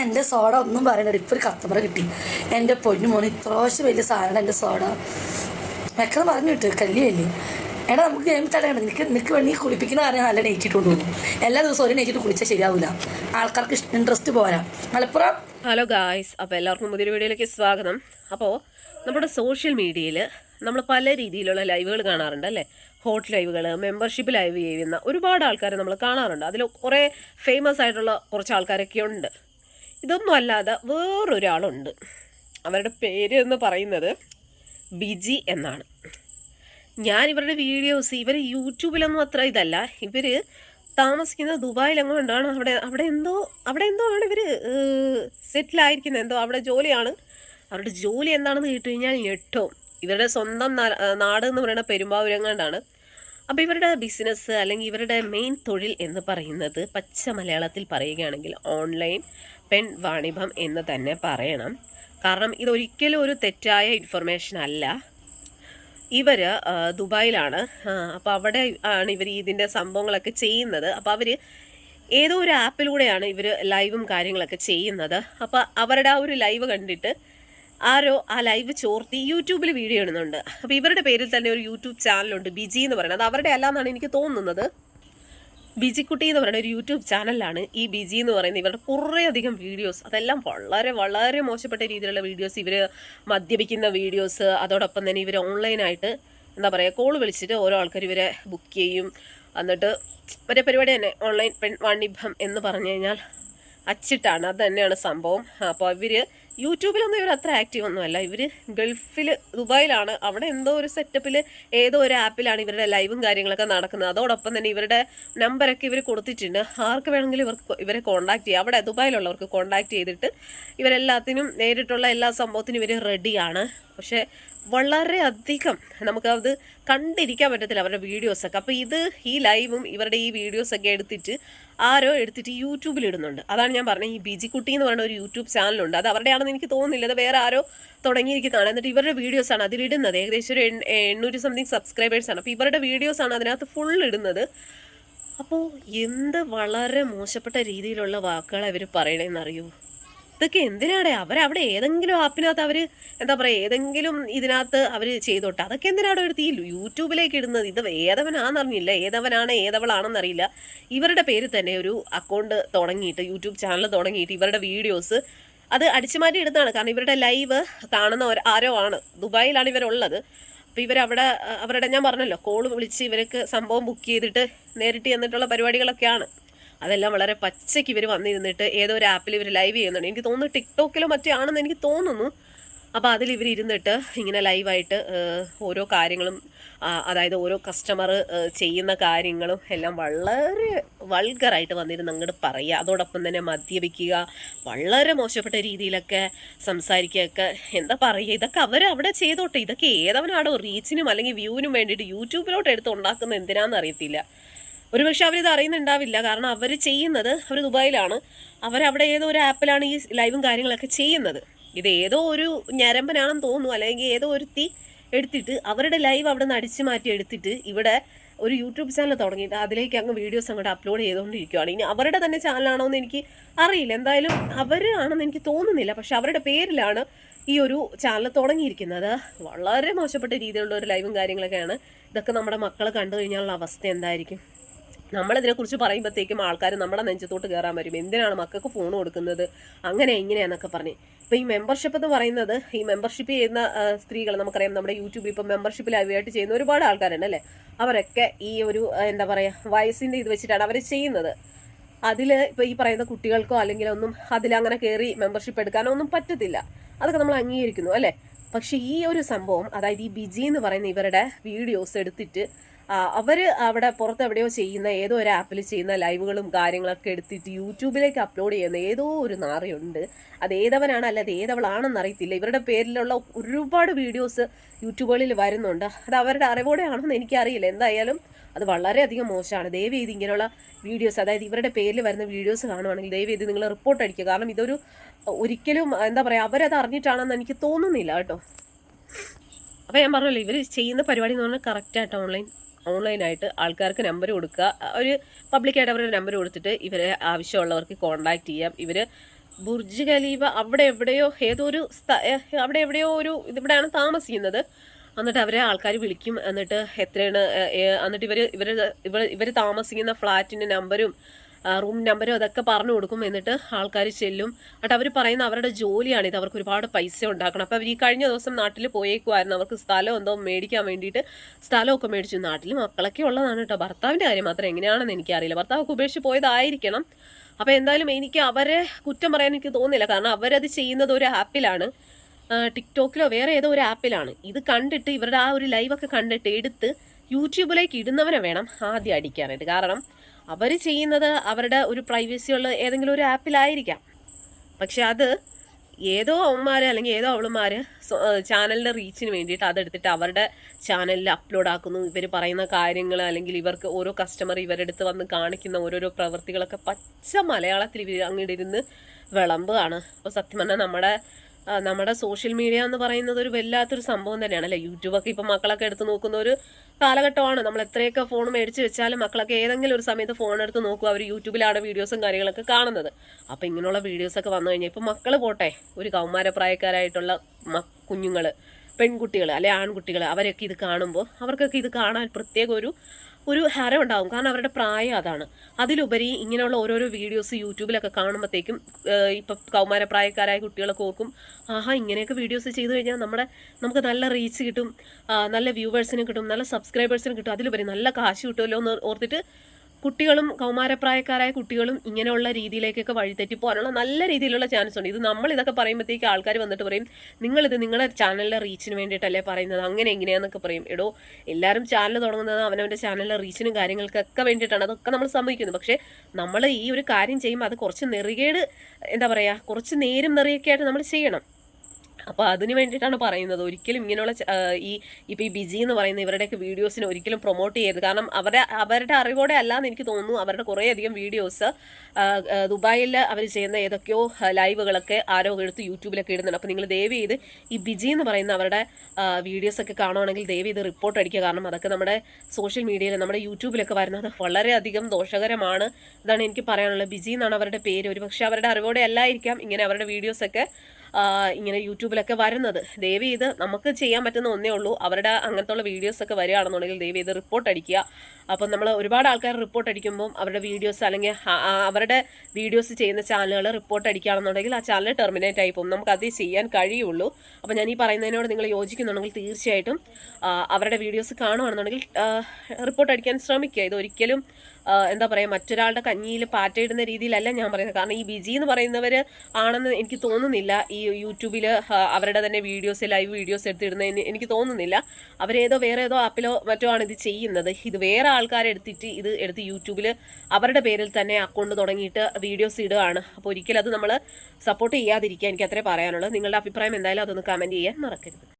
എന്റെ സോഡ ഒന്നും പറയണ്ട ഇപ്പോൾ ഒരു കസ്റ്റമർ കിട്ടി. എന്റെ പൊന്നു മോന് ഇത്രാവശ്യം വലിയ സാധനം എന്റെ സോഡ. വെക്കണം പറഞ്ഞു കിട്ടും കല്ലിയല്ലേ എടാ നമുക്ക് ഗെയിം തടയണം നിനക്ക് നിനക്ക് വേണമെങ്കിൽ കുളിപ്പിക്കുന്ന കാര്യം നല്ല നെയ്റ്റിട്ട് കൊണ്ടുപോകും എല്ലാ ദിവസവും ഒരു നെയ്റ്റിട്ട് കുളിച്ചാൽ ശരിയാവില്ല ആൾക്കാർക്ക് ഇൻട്രസ്റ്റ് പോരാ. മലപ്പുറം? ഹലോ ഗായ്സ് അപ്പോൾ എല്ലാവർക്കും പുതിയൊരു വീഡിയോയിലേക്ക് സ്വാഗതം. അപ്പോൾ നമ്മുടെ സോഷ്യൽ മീഡിയയിൽ നമ്മൾ പല രീതിയിലുള്ള ലൈവുകൾ കാണാറുണ്ട് അല്ലേ? ഹോട്ട് ലൈവുകൾ മെമ്പർഷിപ്പ് ലൈവ് ചെയ്യുന്ന ഒരുപാട് ആൾക്കാരെ നമ്മൾ കാണാറുണ്ട്. അതിൽ കുറേ ഫേമസ് ആയിട്ടുള്ള കുറച്ച് ആൾക്കാരൊക്കെ ഉണ്ട്. ഇതൊന്നും അല്ലാതെ വേറൊരാളുണ്ട്. അവരുടെ പേര് എന്ന് പറയുന്നത് ബിജി എന്നാണ്. ഞാൻ ഇവരുടെ വീഡിയോസ് ഇവർ യൂട്യൂബിലൊന്നും അത്ര ഇതല്ല. ഇവർ താമസിക്കുന്നത് ദുബായിലെങ്ങാണ്ടാണ് അവിടെ അവിടെ എന്തോ അവിടെ എന്തോ ആണ് ഇവർ സെറ്റിലായിരിക്കുന്നത് എന്തോ അവിടെ ജോലിയാണ്. അവരുടെ ജോലി എന്താണെന്ന് കേട്ട് കഴിഞ്ഞാൽ ഇവരുടെ സ്വന്തം നാട് എന്ന് പറയുന്ന പെരുമ്പാവൂരങ്ങാണ്ടാണ് അപ്പോൾ ഇവരുടെ ബിസിനസ് അല്ലെങ്കിൽ ഇവരുടെ മെയിൻ തൊഴിൽ എന്ന് പറയുന്നത് പച്ച മലയാളത്തിൽ പറയുകയാണെങ്കിൽ ഓൺലൈൻ പെൺ വാണിഭം എന്ന് തന്നെ പറയണം. കാരണം ഇതൊരിക്കലും ഒരു തെറ്റായ ഇൻഫർമേഷൻ അല്ല. ഇവർ ദുബായിലാണ്. അപ്പോൾ അവിടെ ആണ് ഇവർ ഇതിന്റെ സംഭവങ്ങളൊക്കെ ചെയ്യുന്നത്. അപ്പോൾ അവർ ഏതോ ഒരു ആപ്പിലൂടെയാണ് ഇവർ ലൈവും കാര്യങ്ങളൊക്കെ ചെയ്യുന്നത്. അപ്പോൾ അവരുടെ ആ ഒരു ലൈവ് കണ്ടിട്ട് ആരോ ആ ലൈവ് ചോർത്തി യൂട്യൂബിൽ വീഡിയോ ഇടുന്നുണ്ട്. അപ്പോൾ ഇവരുടെ പേരിൽ തന്നെ ഒരു യൂട്യൂബ് ചാനലുണ്ട് ബിജി എന്ന് പറയുന്നത്. അത് അവരുടെ അല്ല എന്നാണ് എനിക്ക് തോന്നുന്നത്. ബിജിക്കുട്ടി എന്ന് പറയുന്ന ഒരു യൂട്യൂബ് ചാനലിലാണ് ഈ ബിജി എന്ന് പറയുന്ന ഇവരുടെ കുറേ അധികം വീഡിയോസ് അതെല്ലാം വളരെ വളരെ മോശപ്പെട്ട രീതിയിലുള്ള വീഡിയോസ് ഇവർ മദ്യപിക്കുന്ന വീഡിയോസ് അതോടൊപ്പം തന്നെ ഇവർ ഓൺലൈനായിട്ട് എന്താ പറയുക കോൾ വിളിച്ചിട്ട് ഓരോ ആൾക്കാർ ഇവരെ ബുക്ക് ചെയ്യും. എന്നിട്ട് മറ്റേ പരിപാടി തന്നെ ഓൺലൈൻ പെൺ വാണിഭം എന്ന് പറഞ്ഞു കഴിഞ്ഞാൽ അച്ചിട്ടാണ്. അത് തന്നെയാണ് സംഭവം. അപ്പോൾ ഇവർ യൂട്യൂബിലൊന്നും ഇവർ അത്ര ആക്റ്റീവ് ഒന്നുമല്ല. ഇവർ ഗൾഫിൽ ദുബായിലാണ്. അവിടെ എന്തോ ഒരു സെറ്റപ്പിൽ ഏതോ ഒരു ആപ്പിലാണ് ഇവരുടെ ലൈവും കാര്യങ്ങളൊക്കെ നടക്കുന്നത്. അതോടൊപ്പം തന്നെ ഇവരുടെ നമ്പറൊക്കെ ഇവർ കൊടുത്തിട്ടുണ്ട്. ആർക്ക് വേണമെങ്കിലും ഇവർക്ക് ഇവരെ കോൺടാക്ട് ചെയ്യാം. അവിടെ ദുബായിലുള്ളവർക്ക് കോൺടാക്ട് ചെയ്തിട്ട് ഇവരെല്ലാത്തിനും നേരിട്ടുള്ള എല്ലാ സംഭവത്തിനും ഇവർ റെഡിയാണ് പക്ഷേ വളരെ അധികം നമുക്കത് കണ്ടിരിക്കാൻ പറ്റത്തില്ല അവരുടെ വീഡിയോസൊക്കെ. അപ്പോൾ ഇത് ഈ ലൈവും ഇവരുടെ ഈ വീഡിയോസൊക്കെ എടുത്തിട്ട് ആരോ എടുത്തിട്ട് യൂട്യൂബിൽ ഇടുന്നുണ്ട്. അതാണ് ഞാൻ പറഞ്ഞത്. ഈ ബിജി കുട്ടി എന്ന് പറയുന്ന ഒരു യൂട്യൂബ് ചാനലുണ്ട്. അത് അവരുടെയാണെന്ന് എനിക്ക് തോന്നുന്നില്ല. അത് വേറെ ആരോ തുടങ്ങിയിരിക്കുന്നതാണ്. എന്നിട്ട് ഇവരുടെ വീഡിയോസാണ് അതിലിടുന്നത്. ഏകദേശം ഒരു എണ്ണൂറ് സംതിങ് സബ്സ്ക്രൈബേഴ്സാണ് അപ്പോൾ ഇവരുടെ വീഡിയോസാണ് അതിനകത്ത് ഫുൾ ഇടുന്നത്. അപ്പോൾ എന്ത് വളരെ മോശപ്പെട്ട രീതിയിലുള്ള വാക്കുകൾ ഇവർ പറയണേന്നറിയൂ ഇതൊക്കെ എന്തിനാടെ? അവരവിടെ ഏതെങ്കിലും ആപ്പിനകത്ത് അവർ എന്താ പറയുക ഏതെങ്കിലും ഇതിനകത്ത് അവർ ചെയ്തോട്ടെ. അതൊക്കെ എന്തിനാണ് എടുത്ത് ഈ യൂട്യൂബിലേക്ക് ഇടുന്നത്? ഇത് ഏതവനാണെന്നറിഞ്ഞില്ല ഏതവനാണ് ഏതവളാണെന്നറിയില്ല. ഇവരുടെ പേര് തന്നെ ഒരു അക്കൗണ്ട് തുടങ്ങിയിട്ട് യൂട്യൂബ് ചാനൽ തുടങ്ങിയിട്ട് ഇവരുടെ വീഡിയോസ് അത് അടിച്ചുമാറ്റി എടുത്താണ് കാരണം ഇവരുടെ ലൈവ് കാണുന്ന ആരോ ആണ്. ദുബായിലാണ് ഇവരുള്ളത്. അപ്പോൾ ഇവരവിടെ അവരുടെ ഞാൻ പറഞ്ഞല്ലോ കോൾ വിളിച്ച് ഇവർക്ക് സംഭവം ബുക്ക് ചെയ്തിട്ട് നേരിട്ട് ചെന്നിട്ടുള്ള പരിപാടികളൊക്കെയാണ്. അതെല്ലാം വളരെ പച്ചയ്ക്ക് ഇവർ വന്നിരുന്നിട്ട് ഏതോ ഒരു ആപ്പിൽ ഇവർ ലൈവ് ചെയ്യുന്നുണ്ട്. എനിക്ക് തോന്നുന്നു ടിക്ടോക്കിലോ മറ്റോ ആണെന്ന് എനിക്ക് തോന്നുന്നു. അപ്പോൾ അതിൽ ഇവർ ഇരുന്നിട്ട് ഇങ്ങനെ ലൈവായിട്ട് ഓരോ കാര്യങ്ങളും അതായത് ഓരോ കസ്റ്റമർ ചെയ്യുന്ന കാര്യങ്ങളും എല്ലാം വളരെ വൾഗറായിട്ട് വന്നിരുന്ന് അങ്ങോട്ട് പറയുക അതോടൊപ്പം തന്നെ മദ്യപിക്കുക വളരെ മോശപ്പെട്ട രീതിയിലൊക്കെ സംസാരിക്കുകയൊക്കെ എന്താ പറയുക ഇതൊക്കെ അവർ അവിടെ ചെയ്തോട്ടെ. ഇതൊക്കെ ഏതവനാണോ റീച്ചിനും അല്ലെങ്കിൽ വ്യൂവിനും വേണ്ടിയിട്ട് യൂട്യൂബിലോട്ട് എടുത്ത് ഉണ്ടാക്കുന്നത് എന്തിനാണെന്ന് അറിയത്തില്ല. ഒരുപക്ഷെ അവരിത് അറിയുന്നുണ്ടാവില്ല. കാരണം അവർ ചെയ്യുന്നത് അവർ ദുബായിലാണ്. അവരവിടെ ഏതോ ഒരു ആപ്പിലാണ് ഈ ലൈവും കാര്യങ്ങളൊക്കെ ചെയ്യുന്നത്. ഇത് ഏതോ ഒരു ഞരമ്പനാണെന്ന് തോന്നുന്നു. അല്ലെങ്കിൽ ഏതോ ഒരുത്തി എടുത്തിട്ട് അവരുടെ ലൈവ് അവിടെ നിന്ന് അടിച്ചു മാറ്റി എടുത്തിട്ട് ഇവിടെ ഒരു യൂട്യൂബ് ചാനൽ തുടങ്ങിയിട്ട് അതിലേക്ക് അങ്ങ് വീഡിയോസ് അങ്ങോട്ട് അപ്ലോഡ് ചെയ്തുകൊണ്ടിരിക്കുകയാണ് ഇനി അവരുടെ തന്നെ ചാനലാണോ എന്ന് എനിക്ക് അറിയില്ല. എന്തായാലും അവരാണെന്ന് എനിക്ക് തോന്നുന്നില്ല. പക്ഷെ അവരുടെ പേരിലാണ് ഈ ഒരു ചാനൽ തുടങ്ങിയിരിക്കുന്നത്. വളരെ മോശപ്പെട്ട രീതിയിലുള്ള ഒരു ലൈവും കാര്യങ്ങളൊക്കെയാണ്. ഇതൊക്കെ നമ്മുടെ മക്കൾ കണ്ടു കഴിഞ്ഞാലുള്ള അവസ്ഥ എന്തായിരിക്കും? നമ്മളിതിനെക്കുറിച്ച് പറയുമ്പോഴത്തേക്കും ആൾക്കാർ നമ്മുടെ നെഞ്ചത്തോട്ട് കയറാൻ വരും. എന്തിനാണ് മക്കൾക്ക് ഫോൺ കൊടുക്കുന്നത്? അങ്ങനെ ഇങ്ങനെയാന്നൊക്കെ പറഞ്ഞ്. ഇപ്പോൾ ഈ മെമ്പർഷിപ്പ് എന്ന് പറയുന്നത് ഈ മെമ്പർഷിപ്പ് ചെയ്യുന്ന സ്ത്രീകൾ നമുക്കറിയാം നമ്മുടെ യൂട്യൂബിൽ ഇപ്പം മെമ്പർഷിപ്പ് ലൈവായിട്ട് ചെയ്യുന്ന ഒരുപാട് ആൾക്കാരുണ്ട് അല്ലേ? അവരൊക്കെ ഈ ഒരു എന്താ പറയുക വയസ്സിന്റെ ഇത് വെച്ചിട്ടാണ് അവർ ചെയ്യുന്നത്. അതിൽ ഇപ്പോൾ ഈ പറയുന്ന കുട്ടികൾക്കോ അല്ലെങ്കിൽ ഒന്നും അതിലങ്ങനെ കയറി മെമ്പർഷിപ്പ് എടുക്കാനോ ഒന്നും പറ്റത്തില്ല. അതൊക്കെ നമ്മൾ അംഗീകരിക്കുന്നു അല്ലേ? പക്ഷേ ഈ ഒരു സംഭവം അതായത് ഈ ബിജി എന്ന് പറയുന്ന ഇവരുടെ വീഡിയോസ് എടുത്തിട്ട് അവർ അവിടെ പുറത്ത് എവിടെയോ ചെയ്യുന്ന ഏതോ ഒരു ആപ്പിൽ ചെയ്യുന്ന ലൈവുകളും കാര്യങ്ങളൊക്കെ എടുത്തിട്ട് യൂട്യൂബിലേക്ക് അപ്ലോഡ് ചെയ്യുന്ന ഏതോ ഒരു നാറയുണ്ട്. അത് ഏതവനാണ് അല്ല ഏതവളാണെന്ന് അറിയത്തില്ല. ഇവരുടെ പേരിലുള്ള ഒരുപാട് വീഡിയോസ് യൂട്യൂബുകളിൽ വരുന്നുണ്ട്. അത് അവരുടെ അറിവോടെ ആണെന്ന് എനിക്കറിയില്ല. എന്തായാലും അത് വളരെയധികം മോശമാണ്. ദയവ് ചെയ്ത് ഇങ്ങനെയുള്ള വീഡിയോസ് അതായത് ഇവരുടെ പേരിൽ വരുന്ന വീഡിയോസ് കാണുവാണെങ്കിൽ ദയവ് ചെയ്ത് നിങ്ങൾ റിപ്പോർട്ട് അടിക്കുക. കാരണം ഇതൊരു ഒരിക്കലും എന്താ പറയുക അവരത് അറിഞ്ഞിട്ടാണെന്ന് എനിക്ക് തോന്നുന്നില്ല കേട്ടോ. അപ്പോൾ ഞാൻ പറഞ്ഞല്ലോ ഇവർ ചെയ്യുന്ന പരിപാടി എന്ന് പറഞ്ഞാൽ കറക്റ്റായിട്ട് ഓൺലൈൻ ഓൺലൈനായിട്ട് ആൾക്കാർക്ക് നമ്പർ കൊടുക്കുക. ഒരു പബ്ലിക്കായിട്ട് അവരുടെ നമ്പർ കൊടുത്തിട്ട് ഇവരെ ആവശ്യമുള്ളവർക്ക് കോൺടാക്ട് ചെയ്യാം. ഇവർ ബുർജ് ഖലീഫ അവിടെ എവിടെയോ ഏതോ ഒരു അവിടെ എവിടെയോ ഒരു ഇവിടെയാണ് താമസിക്കുന്നത്. എന്നിട്ട് അവരെ ആൾക്കാർ വിളിക്കും. എന്നിട്ട് എത്രയാണ് എന്നിട്ട് ഇവർ ഇവർ ഇവർ ഇവർ താമസിക്കുന്ന ഫ്ലാറ്റിന്റെ നമ്പരും റൂം നമ്പരും അതൊക്കെ പറഞ്ഞു കൊടുക്കും എന്നിട്ട് ആൾക്കാർ ചെല്ലും. എന്നിട്ട് അവർ പറയുന്ന അവരുടെ ജോലിയാണിത് അവർക്ക് ഒരുപാട് പൈസ ഉണ്ടാക്കണം. അപ്പോൾ അവർ ഈ കഴിഞ്ഞ ദിവസം നാട്ടിൽ പോയേക്കുമായിരുന്നു അവർക്ക് സ്ഥലം എന്തോ മേടിക്കാൻ വേണ്ടിയിട്ട് സ്ഥലമൊക്കെ മേടിച്ചു. നാട്ടിൽ മക്കളൊക്കെ ഉള്ളതാണ് കേട്ടോ. ഭർത്താവിന്റെ കാര്യം മാത്രം എങ്ങനെയാണെന്ന് എനിക്കറിയില്ല. ഭർത്താവൊക്കെ ഉപേക്ഷിച്ച് പോയതായിരിക്കണം. അപ്പോൾ എന്തായാലും എനിക്ക് അവരെ കുറ്റം പറയാൻ എനിക്ക് തോന്നുന്നില്ല. കാരണം അവരത് ചെയ്യുന്നത് ഒരു ആപ്പിലാണ്. ടിക്ടോക്കിലോ വേറെ ഏതോ ഒരു ആപ്പിലാണ്. ഇത് കണ്ടിട്ട് ഇവരുടെ ആ ഒരു ലൈവൊക്കെ കണ്ടിട്ട് എടുത്ത് യൂട്യൂബിലേക്ക് ഇടുന്നവനെ വേണം ആദ്യം അടിക്കാനായിട്ട്. കാരണം അവർ ചെയ്യുന്നത് അവരുടെ ഒരു പ്രൈവസിയുള്ള ഏതെങ്കിലും ഒരു ആപ്പിലായിരിക്കാം പക്ഷെ അത് ഏതോ അവന്മാർ അല്ലെങ്കിൽ ഏതോ അവളുമാർ ചാനലിന്റെ റീച്ചിന് വേണ്ടിയിട്ട് അതെടുത്തിട്ട് അവരുടെ ചാനലിൽ അപ്ലോഡ് ആക്കുന്നു. ഇവർ പറയുന്ന കാര്യങ്ങൾ അല്ലെങ്കിൽ ഇവർക്ക് ഓരോ കസ്റ്റമർ ഇവരെടുത്ത് വന്ന് കാണിക്കുന്ന ഓരോരോ പ്രവൃത്തികളൊക്കെ പച്ച മലയാളത്തിൽ ഇവർ അങ്ങോട്ടിരുന്ന് വിളമ്പാണ് അപ്പോൾ സത്യം പറഞ്ഞാൽ നമ്മുടെ നമ്മുടെ സോഷ്യൽ മീഡിയ എന്ന് പറയുന്നത് ഒരു വല്ലാത്തൊരു സംഭവം തന്നെയാണ് അല്ലേ? യൂട്യൂബൊക്കെ ഇപ്പം മക്കളൊക്കെ എടുത്ത് നോക്കുന്ന ഒരു കാലഘട്ടമാണ്. നമ്മൾ എത്രയൊക്കെ ഫോൺ മേടിച്ച് വെച്ചാലും മക്കളൊക്കെ ഏതെങ്കിലും ഒരു സമയത്ത് ഫോൺ എടുത്ത് നോക്കും അവർ യൂട്യൂബിലാണ് വീഡിയോസും കാര്യങ്ങളൊക്കെ കാണുന്നത്. അപ്പം ഇങ്ങനെയുള്ള വീഡിയോസൊക്കെ വന്നു കഴിഞ്ഞാൽ ഇപ്പം മക്കൾ പോട്ടെ ഒരു കൗമാരപ്രായക്കാരായിട്ടുള്ള കുഞ്ഞുങ്ങൾ പെൺകുട്ടികൾ അല്ലെ ആൺകുട്ടികൾ അവരൊക്കെ ഇത് കാണുമ്പോൾ അവർക്കൊക്കെ ഇത് കാണാൻ പ്രത്യേക ഒരു ഒരു ഹരം ഉണ്ടാകും കാരണം അവരുടെ പ്രായം അതാണ്. അതിലുപരി ഇങ്ങനെയുള്ള ഓരോരോ വീഡിയോസ് യൂട്യൂബിലൊക്കെ കാണുമ്പോഴത്തേക്കും ഇപ്പം കൗമാരപ്രായക്കാരായ കുട്ടികളൊക്കെ ഓർക്കും ആഹാ ഇങ്ങനെയൊക്കെ വീഡിയോസ് ചെയ്തു കഴിഞ്ഞാൽ നമ്മുടെ നമുക്ക് നല്ല റീച്ച് കിട്ടും നല്ല വ്യൂവേഴ്സിന് കിട്ടും നല്ല സബ്സ്ക്രൈബേഴ്സിന് കിട്ടും. അതിലുപരി നല്ല കാശ് കിട്ടുമല്ലോ എന്ന് ഓർത്തിട്ട് കുട്ടികളും കൗമാരപ്രായക്കാരായ കുട്ടികളും ഇങ്ങനെയുള്ള രീതിയിലേക്കൊക്കെ വഴിതെറ്റി പോകാനുള്ള നല്ല രീതിയിലുള്ള ചാൻസ് ഉണ്ട്. ഇത് നമ്മൾ ഇതൊക്കെ പറയുമ്പോഴത്തേക്ക് ആൾക്കാർ വന്നിട്ട് പറയും നിങ്ങളിത് നിങ്ങളുടെ ചാനലിലെ റീച്ചിന് വേണ്ടിയിട്ടല്ലേ പറയുന്നത്? അങ്ങനെ എങ്ങനെയാന്നൊക്കെ പറയും. എടോ എല്ലാവരും ചാനൽ തുടങ്ങുന്നത് അവനവന്റെ ചാനലിലെ റീച്ചിനും കാര്യങ്ങൾക്കൊക്കെ വേണ്ടിയിട്ടാണ്. അതൊക്കെ നമ്മൾ സമ്മതിക്കുന്നത് പക്ഷേ നമ്മൾ ഈ ഒരു കാര്യം ചെയ്യുമ്പോൾ അത് കുറച്ച് നെറുകേട് എന്താ പറയുക കുറച്ച് നേരും നെറിയൊക്കെ ആയിട്ട് നമ്മൾ ചെയ്യണം. അപ്പോൾ അതിന് വേണ്ടിയിട്ടാണ് പറയുന്നത്. ഒരിക്കലും ഇങ്ങനെയുള്ള ഈ ഇപ്പോൾ ഈ ബിജി എന്ന് പറയുന്ന ഇവരുടെയൊക്കെ വീഡിയോസിനെ ഒരിക്കലും പ്രൊമോട്ട് ചെയ്യരുത്. കാരണം അവരെ അവരുടെ അറിവോടെ അല്ലാന്ന് എനിക്ക് തോന്നുന്നു അവരുടെ കുറേയധികം വീഡിയോസ് ദുബായിൽ അവർ ചെയ്യുന്ന ഏതൊക്കെയോ ലൈവുകളൊക്കെ ആരോ എടുത്ത് യൂട്യൂബിലൊക്കെ ഇടുന്നുണ്ട്. അപ്പോൾ നിങ്ങൾ ദയവ് ചെയ്ത് ഈ ബിജി എന്ന് പറയുന്ന അവരുടെ വീഡിയോസൊക്കെ കാണുവാണെങ്കിൽ ദയവ് ചെയ്ത് റിപ്പോർട്ട് അടിക്കുക. കാരണം അതൊക്കെ നമ്മുടെ സോഷ്യൽ മീഡിയയിൽ നമ്മുടെ യൂട്യൂബിലൊക്കെ വരുന്നത് വളരെയധികം ദോഷകരമാണ് ഇതാണ് എനിക്ക് പറയാനുള്ളത്. ബിജി എന്നാണ് അവരുടെ പേര്. ഒരു പക്ഷേ അവരുടെ അറിവോടെ അല്ലായിരിക്കാം ഇങ്ങനെ അവരുടെ വീഡിയോസൊക്കെ ഇങ്ങനെ യൂട്യൂബിലൊക്കെ വരുന്നത്. ദയവ് ചെയ്ത് നമുക്ക് ചെയ്യാൻ പറ്റുന്ന ഒന്നേ ഉള്ളൂ. അവരുടെ അങ്ങനത്തെ വീഡിയോസ് വീഡിയോസൊക്കെ വരികയാണെന്നുണ്ടെങ്കിൽ ദയവ് ചെയ്ത് റിപ്പോർട്ട് അടിക്കുക. അപ്പം നമ്മൾ ഒരുപാട് ആൾക്കാർ റിപ്പോർട്ട് അടിക്കുമ്പം അവരുടെ വീഡിയോസ് അല്ലെങ്കിൽ അവരുടെ വീഡിയോസ് ചെയ്യുന്ന ചാനലുകൾ റിപ്പോർട്ട് അടിക്കുകയാണെന്നുണ്ടെങ്കിൽ ആ ചാനൽ ടെർമിനേറ്റ് ആയി പോകും. നമുക്ക് അത് ചെയ്യാൻ കഴിയുള്ളൂ. അപ്പം ഞാൻ ഈ പറയുന്നതിനോട് നിങ്ങൾ യോജിക്കുന്നുണ്ടെങ്കിൽ തീർച്ചയായിട്ടും അവരുടെ വീഡിയോസ് കാണുകയാണെന്നുണ്ടെങ്കിൽ റിപ്പോർട്ട് അടിക്കാൻ ശ്രമിക്കുക. ഇത് ഒരിക്കലും എന്താ പറയുക മറ്റൊരാളുടെ കഞ്ഞിയിൽ പാറ്റയിടുന്ന രീതിയിലല്ല ഞാൻ പറയുന്നത്. കാരണം ഈ ബിജി എന്ന് പറയുന്നവർ ആണെന്ന് എനിക്ക് തോന്നുന്നില്ല. ഈ യൂട്യൂബിൽ അവരുടെ തന്നെ വീഡിയോസ് ലൈവ് വീഡിയോസ് എടുത്തിടുന്നതിന് എനിക്ക് തോന്നുന്നില്ല. അവരേതോ വേറെ ഏതോ ആപ്പിലോ മറ്റോ ആണ് ഇത് ചെയ്യുന്നത്. ഇത് വേറെ ആൾക്കാരെടുത്തിട്ട് ഇത് എടുത്ത് യൂട്യൂബിൽ അവരുടെ പേരിൽ തന്നെ അക്കൗണ്ട് തുടങ്ങിയിട്ട് വീഡിയോസ് ഇടുകയാണ്. അപ്പോൾ ഒരിക്കലും അത് നമ്മൾ സപ്പോർട്ട് ചെയ്യാതിരിക്കുക എനിക്ക് അത്രേ പറയാനുള്ളത് നിങ്ങളുടെ അഭിപ്രായം എന്തായാലും അതൊന്ന് കമന്റ് ചെയ്യാൻ മറക്കരുത്.